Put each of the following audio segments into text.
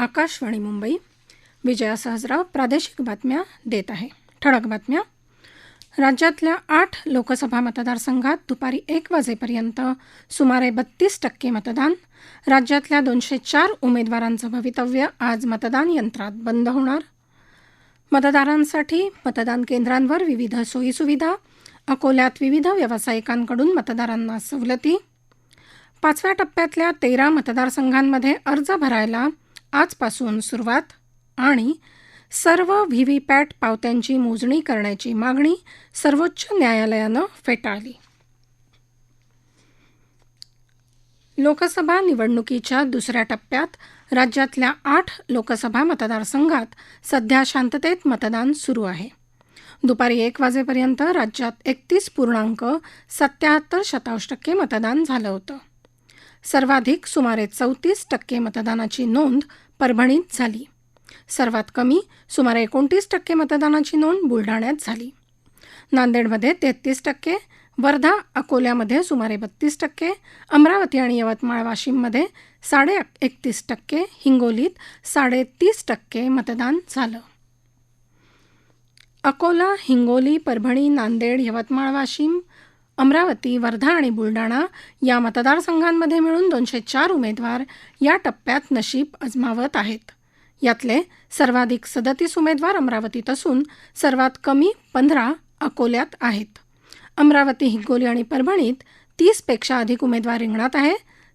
आकाशवाणी मुंबई. विजया सहजराव प्रादेशिक बातम्या देत आहे. ठळक बातम्या. राज्यातल्या आठ लोकसभा मतदारसंघात दुपारी एक वाजेपर्यंत सुमारे बत्तीस टक्के मतदान राज्यातल्या दोनशे चार उमेदवारांचं भवितव्य आज मतदान यंत्रात बंद होणार. मतदारांसाठी मतदान केंद्रांवर विविध सोयीसुविधा अकोल्यात विविध व्यावसायिकांकडून मतदारांना सवलती. पाचव्या टप्प्यातल्या तेरा मतदारसंघांमध्ये अर्ज भरायला आजपासून सुरुवात आणि सर्व व्हीव्हीपॅट पावत्यांची मोजणी करण्याची मागणी सर्वोच्च न्यायालयानं फेटाळली. लोकसभा निवडणुकीच्या दुसऱ्या टप्प्यात राज्यातल्या आठ लोकसभा मतदारसंघात सध्या शांततेत मतदान सुरू आहे. दुपारी एक वाजेपर्यंत राज्यात एकतीस पूर्णांक सत्याहत्तर शतांश टक्के मतदान झालं होतं. सर्वाधिक सुमारे चौतीस टक्के मतदानाची नोंद परभणीत झाली. सर्वात कमी सुमारे एकोणतीस टक्के मतदानाची नोंद बुलढाण्यात झाली. नांदेडमध्ये तेहतीस टक्के वर्धा अकोल्यामध्ये सुमारे बत्तीस टक्के अमरावती आणि यवतमाळ वाशिममध्ये साडे एकतीस टक्के हिंगोलीत साडेतीस टक्के मतदान झालं. अकोला हिंगोली परभणी नांदेड यवतमाळ वाशिम अमरावती वर्धा आणि बुलडाणा या मतदारसंघांमध्ये मिळून दोनशे चार उमेदवार या टप्प्यात नशीब अजमावत आहेत. यातले सर्वाधिक सदतीस उमेदवार अमरावतीत असून सर्वात कमी पंधरा अकोल्यात आहेत. अमरावती हिंगोली आणि परभणीत तीसपेक्षा अधिक उमेदवार रिंगणात आहे.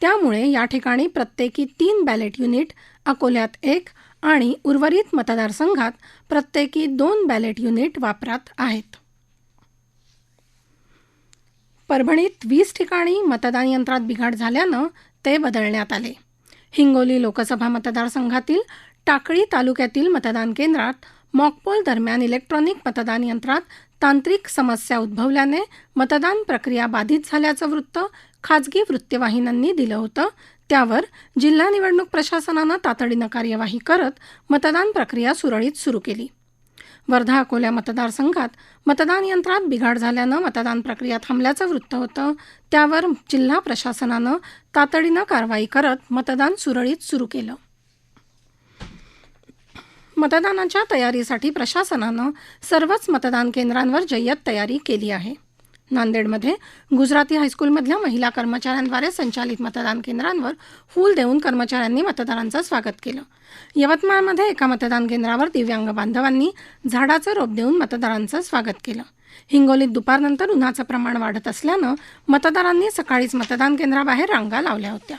त्यामुळे या ठिकाणी प्रत्येकी तीन बॅलेट युनिट अकोल्यात एक आणि उर्वरित मतदारसंघात प्रत्येकी दोन बॅलेट युनिट वापरात आहेत. परभणीत वीस ठिकाणी मतदान यंत्रात बिघाड झाल्यानं ते बदलण्यात आले. हिंगोली लोकसभा मतदारसंघातील टाकळी तालुक्यातील मतदान केंद्रात मॉकपोल दरम्यान इलेक्ट्रॉनिक मतदान यंत्रात तांत्रिक समस्या उद्भवल्याने मतदान प्रक्रिया बाधित झाल्याचं वृत्त खाजगी वृत्तवाहिन्यांनी दिलं होतं. त्यावर जिल्हा निवडणूक प्रशासनानं तातडीनं कार्यवाही करत मतदान प्रक्रिया सुरळीत सुरू केली. वर्धा अकोल्या मतदारसंघात मतदान यंत्रात बिघाड झाल्यानं मतदान प्रक्रिया थांबल्याचं वृत्त होतं. त्यावर जिल्हा प्रशासनानं तातडीनं कारवाई करत मतदान सुरळीत सुरू केलं. मतदानाच्या तयारीसाठी प्रशासनानं सर्वच मतदान केंद्रांवर जय्यत तयारी केली आहे. नांदेडमध्ये गुजराती हायस्कूलमधल्या महिला कर्मचाऱ्यांद्वारे संचालित मतदान केंद्रांवर फूल देऊन कर्मचाऱ्यांनी मतदारांचं स्वागत केलं. यवतमाळमध्ये एका मतदान केंद्रावर दिव्यांग बांधवांनी झाडाचं रोप देऊन मतदारांचं स्वागत केलं. हिंगोलीत दुपारनंतर उन्हाचं प्रमाण वाढत असल्यानं मतदारांनी सकाळीच मतदान केंद्राबाहेर रांगा लावल्या होत्या.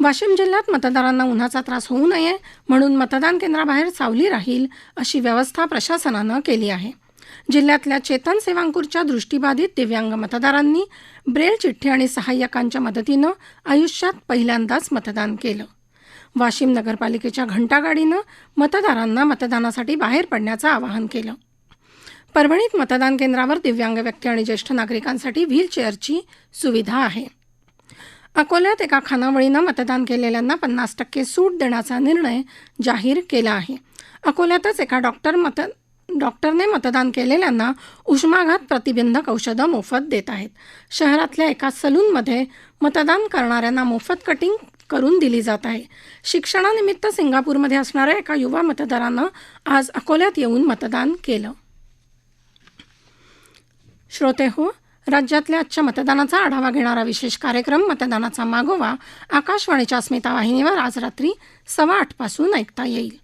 वाशिम जिल्ह्यात मतदारांना उन्हाचा त्रास होऊ नये म्हणून मतदान केंद्राबाहेर सावली राहील अशी व्यवस्था प्रशासनानं केली आहे. जिल्ह्यातल्या चेतन सेवांकूरच्या दृष्टीबाधित दिव्यांग मतदारांनी ब्रेल चिठ्ठी आणि सहाय्यकांच्या मदतीनं आयुष्यात पहिल्यांदाच मतदान केलं. वाशिम नगरपालिकेच्या घंटागाडीनं मतदारांना मतदानासाठी बाहेर पडण्याचं आवाहन केलं. परभणीत मतदान केंद्रावर दिव्यांग व्यक्ती आणि ज्येष्ठ नागरिकांसाठी व्हीलचेअरची सुविधा आहे. अकोल्यात एका खानावळीनं मतदान केलेल्यांना पन्नास टक्के सूट देण्याचा निर्णय जाहीर केला आहे. अकोल्यातच एका डॉक्टर मत डॉक्टरने मतदान केलेल्यांना उष्माघात प्रतिबंधक औषधं मोफत देत आहेत. शहरातल्या एका सलूनमध्ये मतदान करणाऱ्यांना मोफत कटिंग करून दिली जात आहे. शिक्षणानिमित्त सिंगापूरमध्ये असणाऱ्या एका युवा मतदारानं आज अकोल्यात येऊन मतदान केलं. श्रोते हो राज्यातल्या आजच्या मतदानाचा आढावा घेणारा विशेष कार्यक्रम मतदानाचा मागोवा आकाशवाणीच्या अस्मिता वाहिनीवर आज रात्री सव्वा आठपासून ऐकता येईल.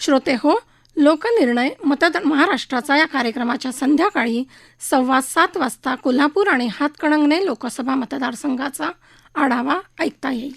श्रोते हो लोकनिर्णय मतदान महाराष्ट्राचा या कार्यक्रमाच्या संध्याकाळी सव्वा सात वाजता कोल्हापूर आणि हातकणंगणे लोकसभा मतदारसंघाचा आढावा ऐकता येईल.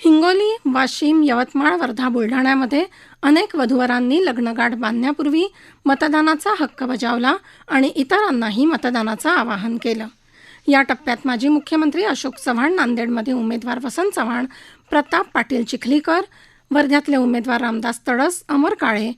हिंगोली वाशिम यवतमाळ वर्धा बुलढाण्यामध्ये अनेक वधूवरांनी लग्नगाठ बांधण्यापूर्वी मतदानाचा हक्क बजावला आणि इतरांनाही मतदानाचं आवाहन केलं. या टप्प्यात माजी मुख्यमंत्री अशोक चव्हाण नांदेडमध्ये उमेदवार वसंत चव्हाण प्रताप पाटील चिखलीकर वर्ध्यातले उमेदवार रामदास तडस अमर काळे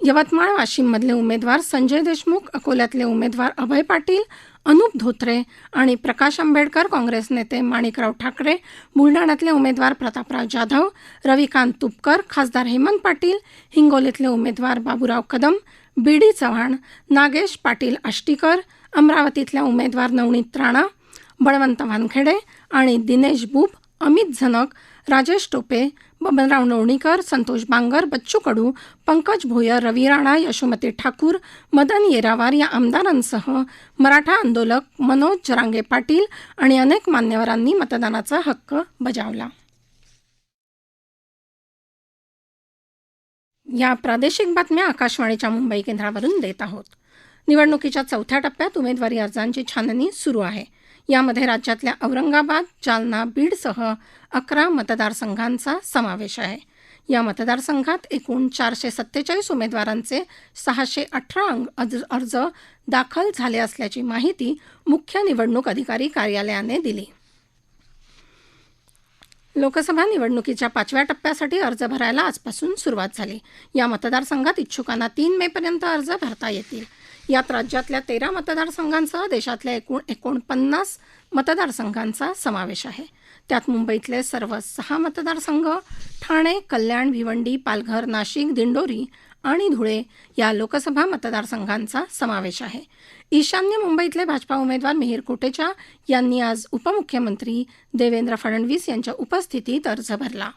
यवतमाळ वाशिममधले उमेदवार संजय देशमुख अकोल्यातले उमेदवार अभय पाटील अनुप धोत्रे आणि प्रकाश आंबेडकर काँग्रेस नेते माणिकराव ठाकरे बुलढाण्यातले उमेदवार प्रतापराव जाधव रविकांत तुपकर खासदार हेमंत पाटील हिंगोलीतले उमेदवार बाबूराव कदम बी डी चव्हाण नागेश पाटील आष्टीकर अमरावतीतल्या उमेदवार नवनीत राणा बळवंत वानखेडे आणि दिनेश बुब अमित झनक राजेश टोपे बबनराव लोणीकर संतोष बांगर बच्चू कडू पंकज भोयर रवी राणा यशोमती ठाकूर मदन येरावार या आमदारांसह मराठा आंदोलक मनोज जरांगे पाटील आणि अनेक मान्यवरांनी मतदानाचा हक्क बजावला. या प्रादेशिक बातम्या आकाशवाणीच्या मुंबई केंद्रावरून देत आहोत. निवडणुकीच्या चौथ्या टप्प्यात उमेदवारी अर्जांची छाननी सुरू आहे. यामध्ये राज्यातल्या औरंगाबाद जालना बीडसह अकरा मतदारसंघांचा समावेश आहे. या मतदारसंघात एकूण चारशे सत्तेचाळीस उमेदवारांचे सहाशे अठरा अर्ज दाखल झाले असल्याची माहिती मुख्य निवडणूक अधिकारी कार्यालयाने दिली. लोकसभा निवडणुकीच्या पाचव्या टप्प्यासाठी अर्ज भरायला आजपासून सुरुवात झाली. या मतदारसंघात इच्छुकांना तीन मेपर्यंत अर्ज भरता येतील. यात राज्यातल्या तेरा मतदारसंघांसह देशातल्या एकूण एकोणपन्नास मतदारसंघांचा समावेश आहे. त्यात मुंबईतले सर्व सहा मतदारसंघ ठाणे कल्याण भिवंडी पालघर नाशिक दिंडोरी आणि धुळे या लोकसभा मतदारसंघांचा समावेश आहे. ईशान्य मुंबईतले भाजपा उमेदवार मिहीर कोटेचा यांनी आज उपमुख्यमंत्री देवेंद्र फडणवीस यांच्या उपस्थितीत अर्ज भरला.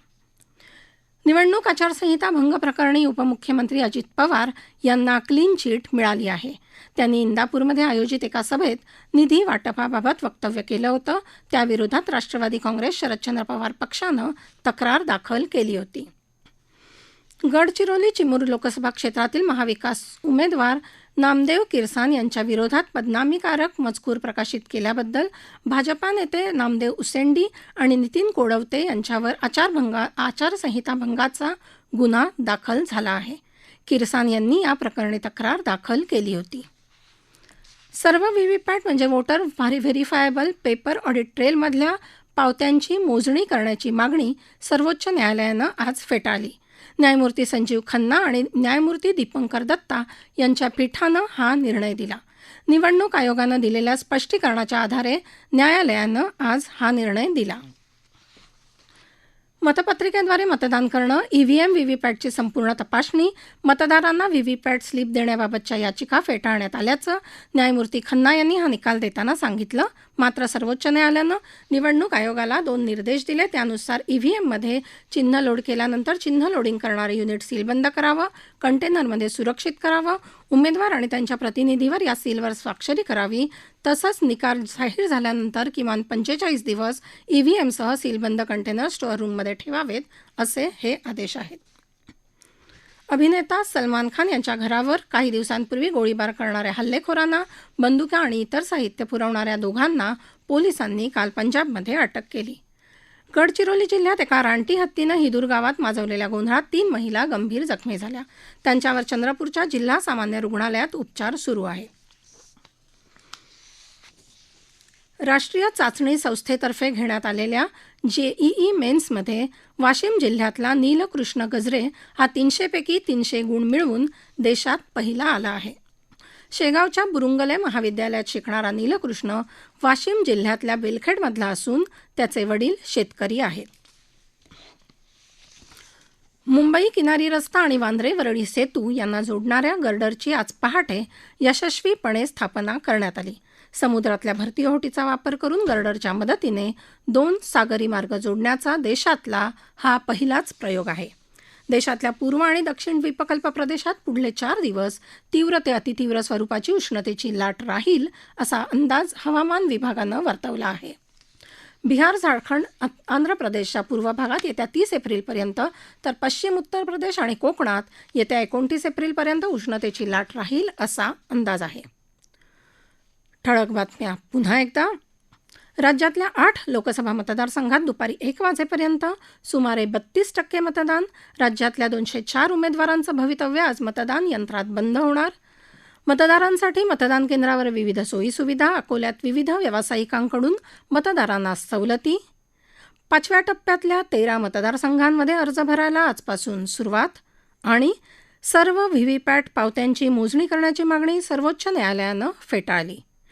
निवडणूक आचारसंहिता भंग प्रकरणी उपमुख्यमंत्री अजित पवार यांना क्लीन चिट मिळाली आहे. त्यांनी इंदापूरमध्ये आयोजित एका सभेत निधी वाटपाबाबत वक्तव्य केलं होतं. त्याविरोधात राष्ट्रवादी काँग्रेस शरदचंद्र पवार पक्षानं तक्रार दाखल केली होती. गडचिरोली चिमूर लोकसभा क्षेत्रातील महाविकास उमेदवार नामदेव किरसान यांच्या विरोधात बदनामीकारक मजकूर प्रकाशित केल्याबद्दल भाजपा नेते नामदेव उसेंडी आणि नितीन कोडवते यांच्यावर आचारभंगा आचारसंहिता भंगाचा गुन्हा दाखल झाला आहे. किरसान यांनी या प्रकरणी तक्रार दाखल केली होती. सर्व व्हीव्हीपॅट म्हणजे वोटर व्हेरीफायबल पेपर ऑडिट ट्रेलमधल्या पावत्यांची मोजणी करण्याची मागणी सर्वोच्च न्यायालयानं आज फेटाळली. न्यायमूर्ती संजीव खन्ना आणि न्यायमूर्ती दीपंकर दत्ता यांच्या पीठानं हा निर्णय दिला. निवडणूक आयोगानं दिलेल्या स्पष्टीकरणाच्या आधारे न्यायालयानं आज हा निर्णय दिला. मतपत्रिकेद्वारे मतदान करणं ईव्हीएम व्हीव्हीपॅटची संपूर्ण तपासणी मतदारांना व्हीव्हीपॅट स्लिप देण्याबाबतच्या याचिका फेटाळण्यात आल्याचं न्यायमूर्ती खन्ना यांनी हा निकाल देताना सांगितलं. मात्र सर्वोच्च न्यायालयानं निवडणूक आयोगाला दोन निर्देश दिले. त्यानुसार ईव्हीएममध्ये चिन्ह लोड केल्यानंतर चिन्ह लोडिंग करणारं युनिट सीलबंद करावं कंटेनरमध्ये सुरक्षित करावं उमेदवार आणि त्यांच्या प्रतिनिधीवर या सीलवर स्वाक्षरी करावी. तसंच निकाल जाहीर झाल्यानंतर किमान पंचेचाळीस दिवस ईव्हीएमसह सीलबंद कंटेनर स्टोअर रूममध्ये ठेवावेत असे हे आदेश आहेत. अभिनेता सलमान खान यांच्या घरावर काही दिवसांपूर्वी गोळीबार करणाऱ्या हल्लेखोरांना बंदुका आणि इतर साहित्य पुरवणाऱ्या दोघांना पोलिसांनी काल पंजाबमध्ये अटक केली. गडचिरोली जिल्ह्यात एका रानटी हत्तीनं हिदूर गावात माजवलेल्या गोंधळात तीन महिला गंभीर जखमी झाल्या. त्यांच्यावर चंद्रपूरच्या जिल्हा सामान्य रुग्णालयात उपचार सुरू आहेत. राष्ट्रीय चाचणी संस्थेतर्फे घेण्यात आलेल्या जेईई मेन्समध्ये वाशिम जिल्ह्यातला नीलकृष्ण गजरे हा तीनशेपैकी तीनशे गुण मिळवून देशात पहिला आला आहे. शेगावच्या बुरुंगले महाविद्यालयात शिकणारा नीलकृष्ण वाशिम जिल्ह्यातल्या बेलखेडमधला असून त्याचे वडील शेतकरी आहेत. मुंबई किनारी रस्ता आणि वांद्रे वरळी सेतू यांना जोडणाऱ्या गर्डरची आज पहाटे यशस्वीपणे स्थापना करण्यात आली. समुद्रातल्या भरती ओहोटीचा वापर करून गर्डरच्या मदतीने दोन सागरी मार्ग जोडण्याचा देशातला हा पहिलाच प्रयोग आहे. देशातल्या पूर्व आणि दक्षिण द्वीपकल्प प्रदेशात पुढले चार दिवस तीव्र ते अतितीव्र स्वरूपाची उष्णतेची लाट राहील असा अंदाज हवामान विभागानं वर्तवला आहे. बिहार झारखंड आंध्र प्रदेशच्या पूर्व भागात येत्या तीस एप्रिलपर्यंत तर पश्चिम उत्तर प्रदेश आणि कोकणात येत्या एकोणतीस एप्रिलपर्यंत उष्णतेची लाट राहील असा अंदाज आहे. ठळक बातम्या. पुन्हा एकदा. राज्यातल्या आठ लोकसभा मतदारसंघात दुपारी एक वाजेपर्यंत सुमारे बत्तीस टक्के मतदान राज्यातल्या दोनशे चार उमेदवारांचं भवितव्य आज मतदान यंत्रात बंद होणार. मतदारांसाठी मतदान केंद्रावर विविध सोयीसुविधा अकोल्यात विविध व्यावसायिकांकडून मतदारांना सवलती. पाचव्या टप्प्यातल्या तेरा मतदारसंघांमध्ये अर्ज भरायला आजपासून सुरुवात आणि सर्व व्हीव्हीपॅट पावत्यांची मोजणी करण्याची मागणी सर्वोच्च न्यायालयानं फेटाळली.